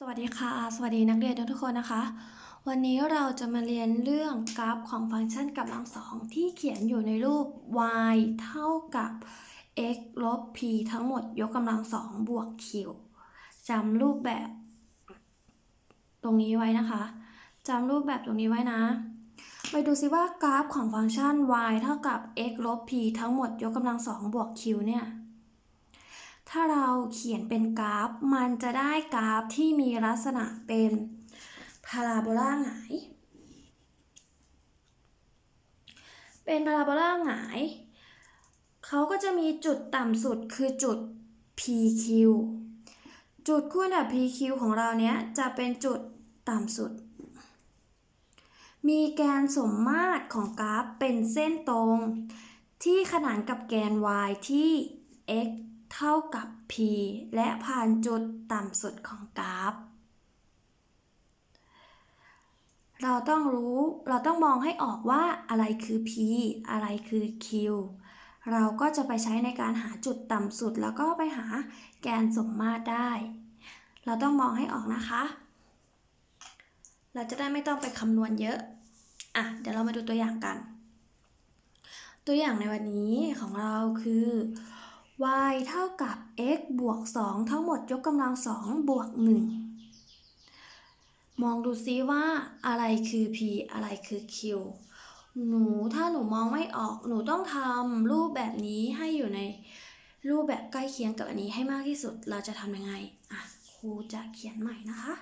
สวัสดีค่ะ สวัสดีนักเรียนทุกคนนะคะ วันนี้เราจะมาเรียนเรื่องกราฟของฟังก์ชันกำลังสองที่เขียนอยู่ในรูป y เท่ากับ x ลบ p ทั้งหมดยกกำลังสองบวก q จำรูปแบบ ตรงนี้ไว้นะคะจำรูปแบบตรงนี้ไว้นะ ไปดูซิว่ากราฟของฟังก์ชัน y เท่ากับ x ลบ p ทั้งหมดยกกำลังสองบวก q เนี่ย ถ้าเราเขียนเป็นกราฟ มันจะได้กราฟที่มีลักษณะเป็นพาราโบลาหงาย เป็นพาราโบลาหงาย เขาก็จะมีจุดต่ำสุดคือจุด PQ จุดคู่อันดับ PQ ของเราเนี้ยจะเป็นจุดต่ำสุด มีแกนสมมาตรของกราฟเป็นเส้นตรง ที่ขนานกับแกน y ที่ x เท่ากับ p และผ่านจุดต่ำสุดของกราฟ เราต้องรู้ เราต้องมองให้ออกว่าอะไรคือ p อะไรคือ q เราก็จะไปใช้ในการหาจุดต่ำสุด แล้วก็ไปหาแกนสมมาตรได้ เราต้องมองให้ออกนะคะ เราจะได้ไม่ต้องไปคำนวณเยอะ อะ เดี๋ยวเรามาดูตัวอย่างกัน ตัวอย่างในวันนี้ของเราคือ y เท่ากับ x บวก 2 ทั้งหมดยกกำลัง 2 บวก 1 มองดูซิว่าอะไรคือ p อะไรคือ q หนูถ้าหนูมองไม่ออกหนูต้องทำรูปแบบนี้ให้อยู่ในรูปแบบใกล้เคียงกับอันนี้ให้มากที่สุดเราจะทำยังไง อะ ครูจะเขียนใหม่นะคะ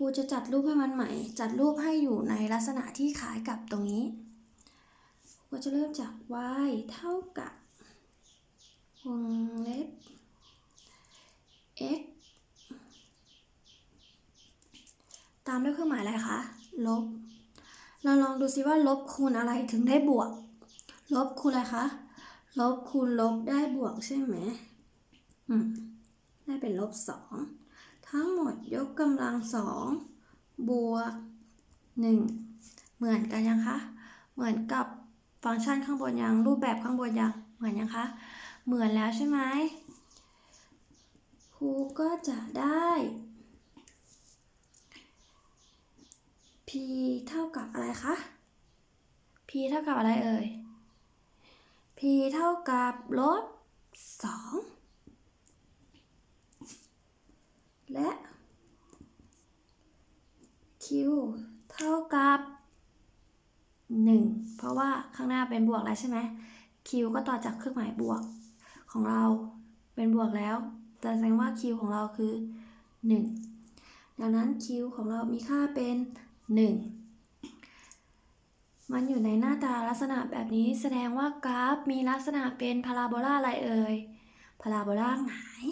ครูจะจัดรูปให้มันใหม่ จัดรูปให้อยู่ในลักษณะที่คล้ายกับตรงนี้ครูจะเริ่มจาก y เท่ากับวงเล็บ x ตามด้วยเครื่องหมายอะไรคะ ลบ เราลองดูซิว่าลบคูณอะไรถึงได้บวก ลบคูณอะไรคะ ลบคูณลบได้บวกใช่ไหม อืม ได้เป็นลบสอง ทั้งหมดยกกำลังสองบวก 1 เหมือนกันยังคะ เหมือนกับฟังก์ชันข้างบนยัง รูปแบบข้างบนยัง เหมือนยังคะ เหมือนแล้วใช่ไหมครูก็จะได้ p เท่ากับอะไรคะ p เท่ากับอะไรเอ่ย p เท่ากับลบ2 และ q เท่ากับ 1 เพราะว่าข้างหน้าเป็นบวกแล้วใช่ไหม q ก็ต่อจากเครื่องหมายบวกของเราเป็นบวกแล้ว แต่แสดงว่า q ของเราคือ 1 ดังนั้น q ของเรามีค่าเป็น 1 มันอยู่ในหน้าตาลักษณะแบบนี้แสดงว่ากราฟมีลักษณะเป็นพาราโบลาอะไรเอ่ยพาราโบลาไหงาย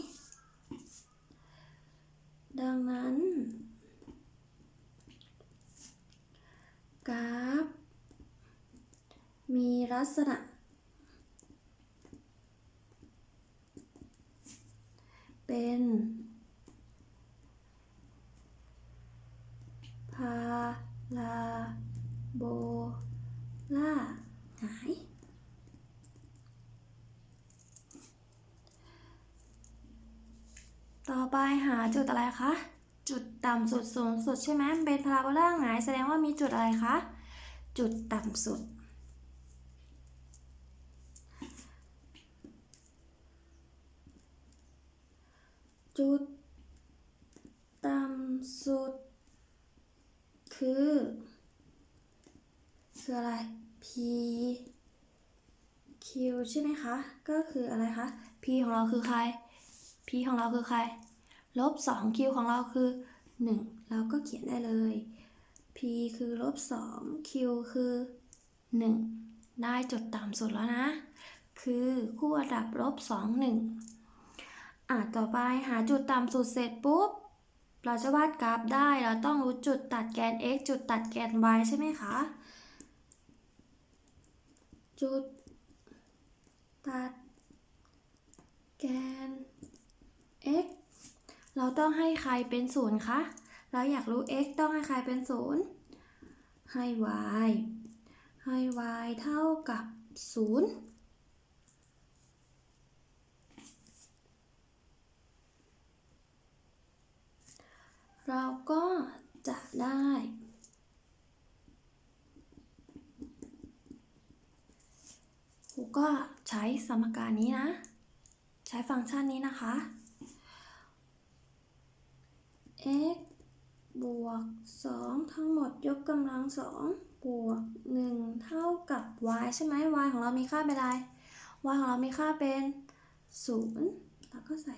ดังนั้น กราฟ มีลักษณะ เป็นพาราโบลาหงาย ต่อไปหาจุดอะไรคะ จุดต่ำสุดสูงสุดใช่ไหมเป็นพาราโบลาหงายแสดงว่ามีจุดอะไรคะ จุดต่ำสุด จุดต่ำสุด คือ คืออะไร p q ใช่ไหมคะ ก็คืออะไรคะ p ของเราคือใคร p ของเราคือใคร ลบ 2 q ของเราคือ 1 เราก็เขียนได้เลย p คือลบ 2 q คือ 1 ได้จุดต่ำสุดแล้วนะ คือคู่อันดับลบ 2 1 อะ ต่อไปหาจุดต่ำสุดเสร็จปุ๊บ เราจะวาดกราฟได้ เราต้องรู้จุดตัดแกน x จุดตัดแกน y ใช่ไหมคะ จุดตัดแกน x เราต้องให้ใครเป็นศูนย์คะ เราอยากรู้ x ต้องให้ใครเป็นศูนย์ให้ y ให้ y เท่ากับ0เราก็จะได้ ครูก็ใช้สมการนี้นะ ใช้ฟังก์ชันนี้นะคะ x บวก 2 ทั้งหมดยกกำลัง 2 บวก 1 เท่ากับ y ใช่ไหม y ของเรามีค่าเป็นอะไร y ของเรามีค่าเป็น 0 แล้วก็ใส่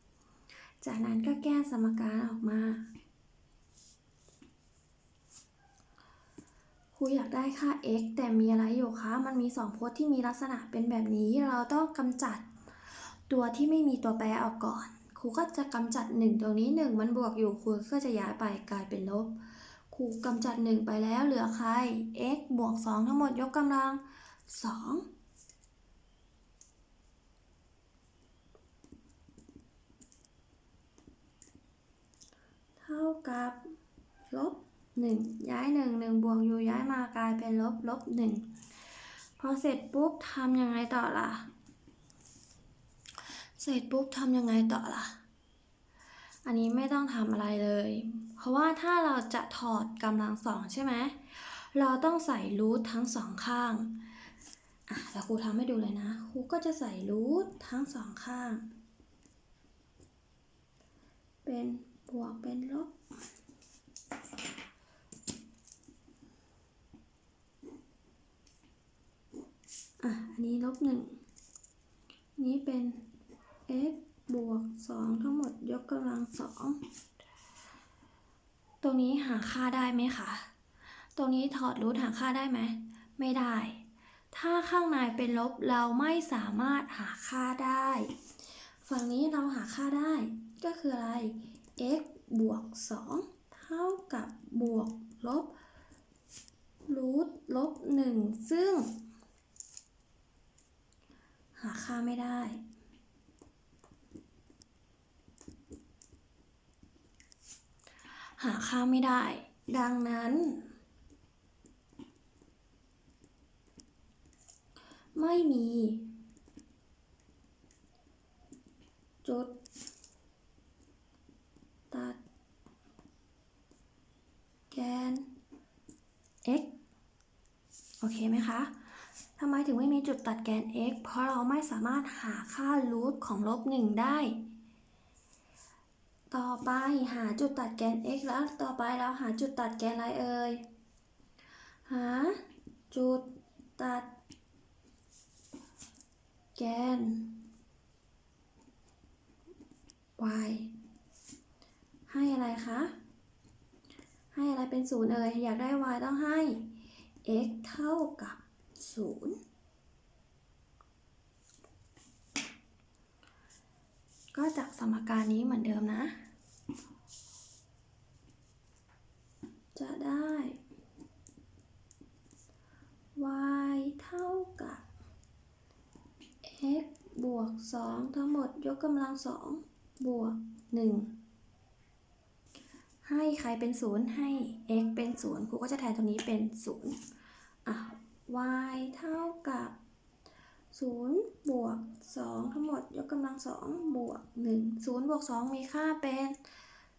0 จากนั้นก็แก้สมการออกมา ครูอยากได้ค่า x แต่มีอะไรอยู่คะ มันมี2พจน์ที่มีลักษณะเป็นแบบนี้ เราต้องกำจัดตัวที่ไม่มีตัวแปรออกก่อน รูก็จะกำจัด 1 ตรงนี้ 1 มันบวกอยู่ครูก็จะย้ายไปกลายเป็นลบครูกำจัด 1 ไปแล้วเหลือใคร x บวก 2 ทั้งหมดยกกำลัง2เท่ากับลบ1ย้าย 1 1 บวกอยู่ย้ายมากลายเป็นลบลบ1พอเสร็จปุ๊บทำยังไงต่อล่ะ เสร็จปุ๊บทำยังไงต่อล่ะ อันนี้ไม่ต้องทำอะไรเลย เพราะว่าถ้าเราจะถอดกำลังสองใช่ไหม เราต้องใส่รูททั้งสองข้างอะแล้วครูทำให้ดูเลยนะ ครูก็จะใส่รูททั้งสองข้าง เป็นบวกเป็นลบอะ อันนี้ลบหนึ่งนี้เป็น x บวก 2 ทั้งหมดยกกำลังสองตรงนี้หาค่าได้ไหมคะ ตรงนี้ถอดรูทหาค่าได้ไหม ไม่ได้ ถ้าข้างในเป็นลบเราไม่สามารถหาค่าได้ ฝั่งนี้เราหาค่าได้ ก็คืออะไร x บวก 2 เท่ากับบวกลบรูทลบ 1 ซึ่ง หาค่าไม่ได้ หาค่าไม่ได้ ดังนั้น ไม่มี จุด ตัด แกน x โอเคไหมคะทำไมถึงไม่มีจุดตัดแกน x เพราะเราไม่สามารถหาค่ารูทของลบหนึ่งได้ ต่อไปหาจุดตัดแกน x แล้วต่อไปเราหาจุดตัดแกนอะไรเอ่ย หาจุดตัดแกน y ให้อะไรคะ ให้อะไรเป็นศูนย์เอ่ย อยากได้ y ต้องให้ x เท่ากับศูนย์ก็จากสมการนี้เหมือนเดิมนะ จะได้ y เท่ากับ x บวก 2 ทั้งหมดยกกำลัง 2 บวก 1 ให้ใครเป็น 0 ให้ x เป็น 0 ครูก็จะแทนตรงนี้เป็น 0 อะ y เท่ากับ 0 บวก 2 ทั้งหมดยกกำลัง 2 บวก 1 0 บวก 2 มีค่าเป็น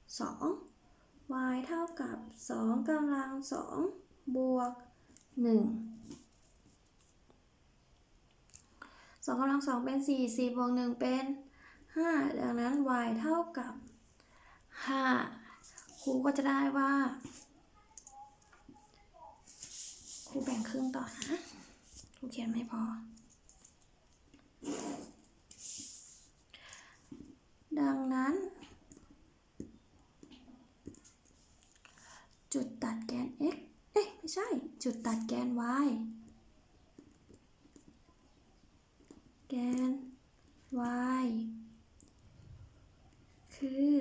2 y เท่ากับ 2กำลัง 2 บวก 1 2กำลัง 2 เป็น 4 4บวก 1 เป็น 5 ดังนั้น y เท่ากับ 5 ครูก็จะได้ว่า ครูแบ่งครึ่งต่อนะ ครูเขียนไม่พอ ดังนั้น จุดตัดแกน x เอ๊ะ ไม่ใช่ จุดตัดแกน y แกน y คือ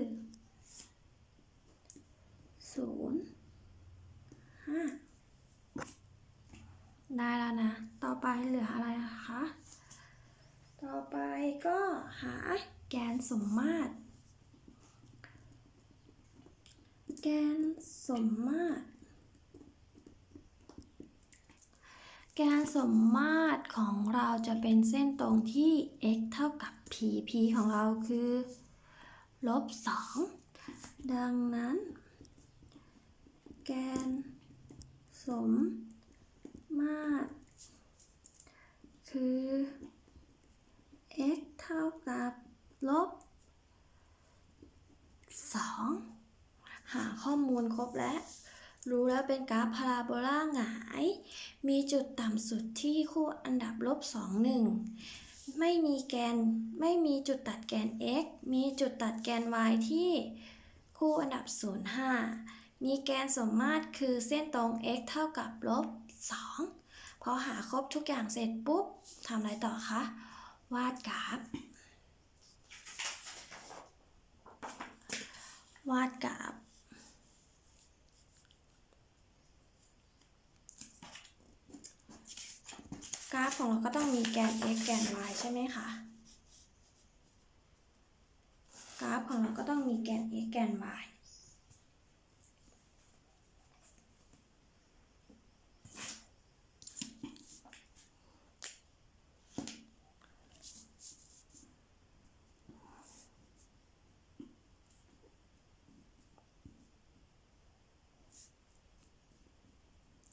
ศูนย์ห้าได้แล้วนะ ต่อไปเหลืออะไรอะคะ ต่อไปก็หาแกนสมมาตร แกนสมมาตร แกนสมมาตรของเราจะเป็นเส้นตรงที่ x เท่ากับ p p ของเราคือลบ2ดังนั้น แกนสมมาตรคือ x เท่ากับลบ2หาข้อมูลครบแล้ว รู้แล้วเป็นกราฟพาราโบลาหงาย มีจุดต่ำสุดที่คู่อันดับลบ2 1ไม่มีแกนไม่มีจุดตัดแกน x มีจุดตัดแกน y ที่คู่อันดับ 0 5 มีแกนสมมาตรคือเส้นตรง x เท่ากับลบ 2 พอหาครบทุกอย่างเสร็จปุ๊บทำอะไรต่อคะ วาดกราฟ วาดกราฟ กราฟของเราก็ต้องมีแกน x แกน y ใช่ไหมคะ กราฟของเราก็ต้องมีแกน x แกน y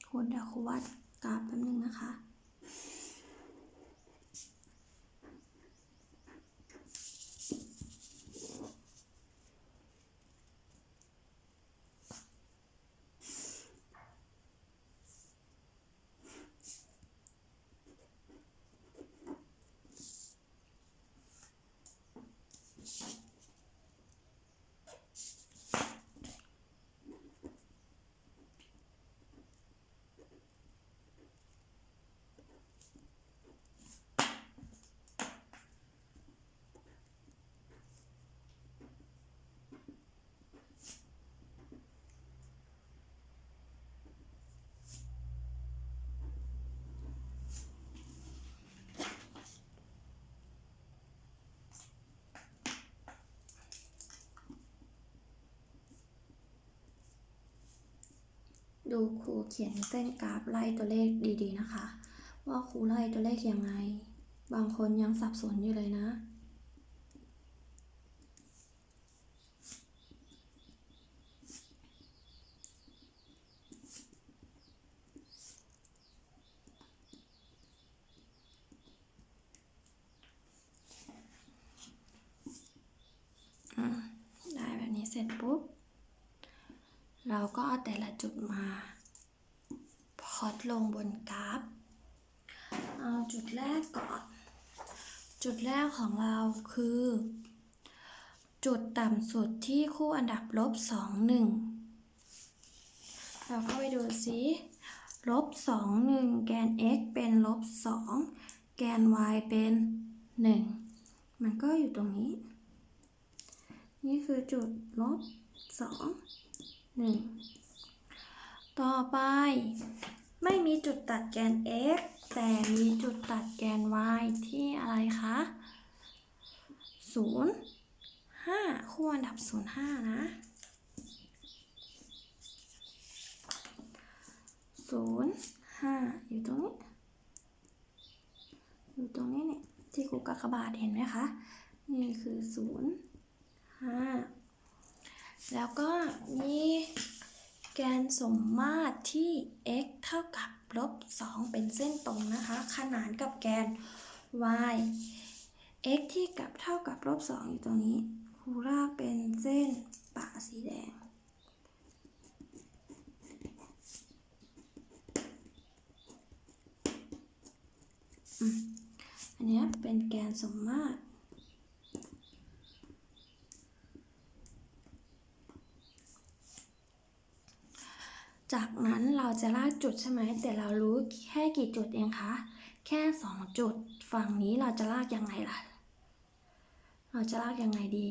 คุณเดี๋ยวครูวาดกราฟแป๊บนึงนะคะ ดูครูเขียนเส้นกราฟไล่ตัวเลขดีๆนะคะ ว่าครูไล่ตัวเลขยังไง บางคนยังสับสนอยู่เลยนะ อืมได้แบบนี้เสร็จปุ๊บ เราก็เอา แต่ละจุดมา พอดลงบนกราฟ เอาจุดแรกก่อน จุดแรกของเราคือ จุดต่ำสุดที่คู่อันดับลบสองหนึ่งเราก็ไปดูซิลบสองหนึ่งแกน x เป็นลบสองแกน y เป็นหนึ่งมันก็อยู่ตรงนี้ นี่คือจุดลบสองหนึ่ง ต่อไป ไม่มีจุดตัดแกน x แต่มีจุดตัดแกน y ที่อะไรคะศูนย์ห้าคู่อันดับศูนย์ห้านะศูนย์ห้าอยู่ตรงนี้ อยู่ตรงนี้เนี่ยที่ครูกากบาทเห็นไหมคะ นี่คือศูนย์ห้าแล้วก็มี แกนสมมาตรที่ x เท่ากับลบ2เป็นเส้นตรงนะคะ ขนานกับแกน y x ที่กับเท่ากับลบ2อยู่ตรงนี้ครูลากเป็นเส้นปะสีแดง อันนี้เป็นแกนสมมาตร จากนั้นเรา จุดใช่ไหมแต่เรารู้แค่กี่จุดเองคะ แค่สองจุด ฝั่งนี้เราจะลากยังไงล่ะ เราจะลากยังไงดี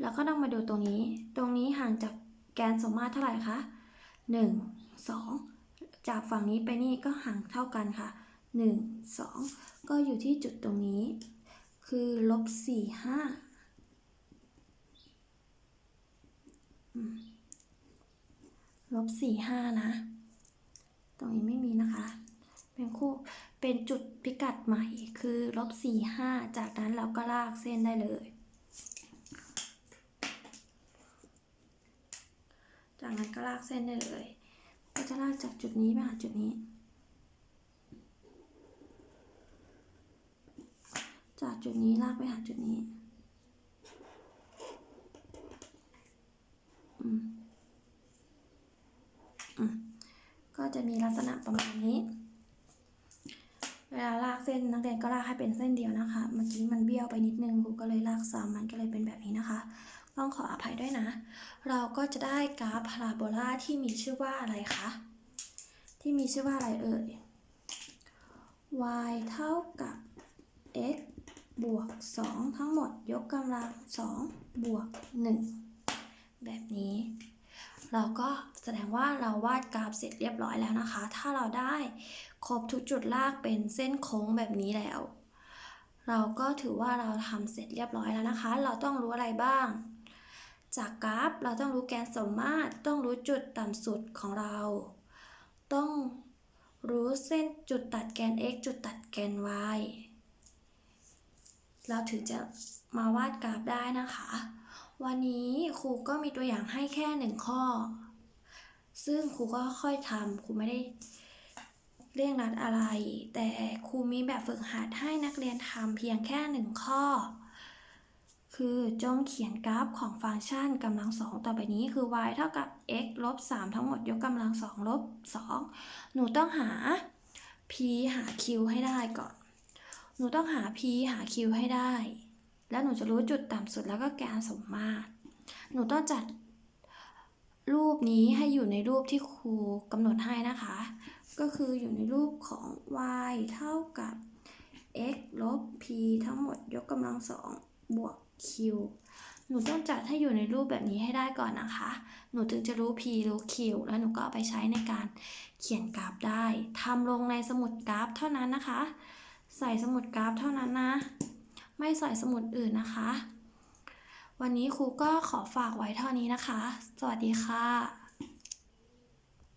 เราก็ต้องมาดูตรงนี้ ตรงนี้ห่างจากแกนสมมาตรเท่าไหร่คะหนึ่งสองจากฝั่งนี้ไปนี่ก็ห่างเท่ากันค่ะหนึ่งสองก็อยู่ที่จุดตรงนี้ คือลบสี่ห้าอืม ลบสี่ห้านะ ตรงนี้ไม่มีนะคะเป็นคู่เป็นจุดพิกัดใหม่คือลบสี่ห้าจากนั้นเราก็ลากเส้นได้เลย จากนั้นก็ลากเส้นได้เลย ก็จะลากจากจุดนี้ไปหาจุดนี้ จากจุดนี้ลากไปหาจุดนี้ อืม อืม ก็จะมีลักษณะประมาณนี้ เวลาลากเส้ นักเรียนก็ลากให้เป็นเส้นเดียวนะคะ เมื่อกี้มันเบี้ยวไปนิดนึงครูก็เลยลากซ้ำมันก็เลยเป็นแบบนี้นะคะ ต้องขออภัยด้วยนะ เราก็จะได้กราฟพาราโบลาที่มีชื่อว่าอะไรคะ ที่มีชื่อว่าอะไรเอ่ย y เท่ากับ x บวก 2 ทั้งหมดยกกำลัง 2 บวก 1 แบบนี้ เราก็แสดงว่าเราวาดกราฟเสร็จเรียบร้อยแล้วนะคะ ถ้าเราได้ครบทุกจุดลากเป็นเส้นโค้งแบบนี้แล้ว เราก็ถือว่าเราทำเสร็จเรียบร้อยแล้วนะคะ เราต้องรู้อะไรบ้าง จากกราฟเราต้องรู้แกนสมมาตร ต้องรู้จุดต่ำสุดของเรา ต้องรู้เส้นจุดตัดแกน x จุดตัดแกน y เราถึงจะมาวาดกราฟได้นะคะ วันนี้ครูก็มีตัวอย่างให้แค่หนึ่งข้อ ซึ่งครูก็ค่อยทำครูไม่ได้เร่งรัดอะไร แต่ครูมีแบบฝึกหัดให้นักเรียนทำเพียงแค่หนึ่งข้อ คือจงเขียนกราฟของฟังก์ชันกำลังสองต่อไปนี้คือ y เท่ากับ x ลบ3ทั้งหมดยกกำลังสองลบ2หนูต้องหา p หา q ให้ได้ก่อน หนูต้องหา p หา q ให้ได้ แล้วหนูจะรู้จุดต่ำสุดแล้วก็แกนสมมาตร หนูต้องจัดรูปนี้ให้อยู่ในรูปที่ครูกำหนดให้นะคะ ก็คืออยู่ในรูปของ y เท่ากับ x ลบ p ทั้งหมดยกกำลังสองบวก q หนูต้องจัดให้อยู่ในรูปแบบนี้ให้ได้ก่อนนะคะ หนูถึงจะรู้ p รู้ q แล้วหนูก็เอาไปใช้ในการเขียนกราฟได้ ทำลงในสมุดกราฟเท่านั้นนะคะ ใส่สมุดกราฟเท่านั้นนะ ไม่ใส่สมุดอื่นนะคะ วันนี้ครูก็ขอฝากไว้เท่านี้นะคะ สวัสดีค่ะ